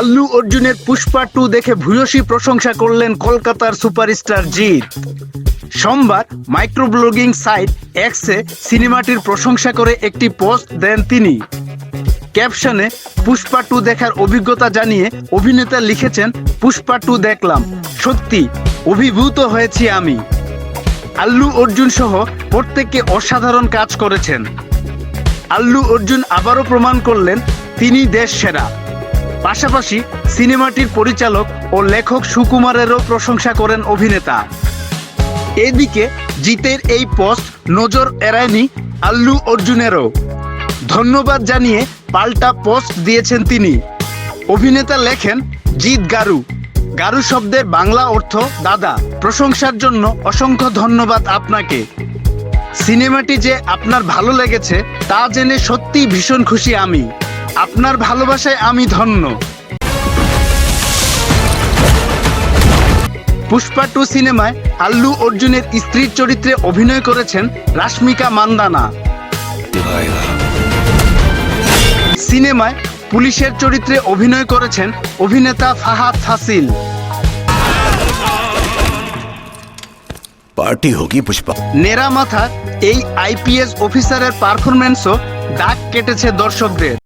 আল্লু অর্জুনের পুষ্পা টু দেখে ভূয়সী প্রশংসা করলেন কলকাতার সুপারস্টার জিৎ। সোমবার মাইক্রোব্লগিং সাইট এক্সে সিনেমাটির প্রশংসা করে একটি পোস্ট দেন তিনি। ক্যাপশনে, পুষ্পা টু দেখার অভিজ্ঞতা জানিয়ে অভিনেতা লিখেছেন, পুষ্পা টু দেখলাম, সত্যি, অভিভূত হয়েছি আমি। আল্লু অর্জুন সহ প্রত্যেককে অসাধারণ কাজ করেছেন। আল্লু অর্জুন আবারও প্রমাণ করলেন তিনি দেশ সেরা। পাশাপাশি সিনেমাটির পরিচালক ও লেখক সুকুমারেরও প্রশংসা করেন অভিনেতা। এদিকে জিতের এই পোস্ট নজর এড়ায়নি আল্লু অর্জুনেরও। ধন্যবাদ জানিয়ে পাল্টা পোস্ট দিয়েছেন তিনি। অভিনেতা লেখেন, জিৎ গারু। গারু শব্দের বাংলা অর্থ দাদা। প্রশংসার জন্য অসংখ্য ধন্যবাদ আপনাকে। সিনেমাটি যে আপনার ভালো লেগেছে, তা জেনে সত্যি ভীষণ খুশি আমি। আপনার ভালোবাসায় আমি ধন্য। পুষ্পা টু সিনেমায় আল্লু অর্জুনের স্ত্রীর চরিত্রে অভিনয় করেছেন রাশমিকা মান্দানা। সিনেমায় পুলিশের চরিত্রে অভিনয় করেছেন অভিনেতা ফাহাদ হাসিল পার্টি হকি পুষ্পা। নেরা মাথার এই আইপিএস অফিসারের পারফরমেন্সও দাগ কেটেছে দর্শকদের।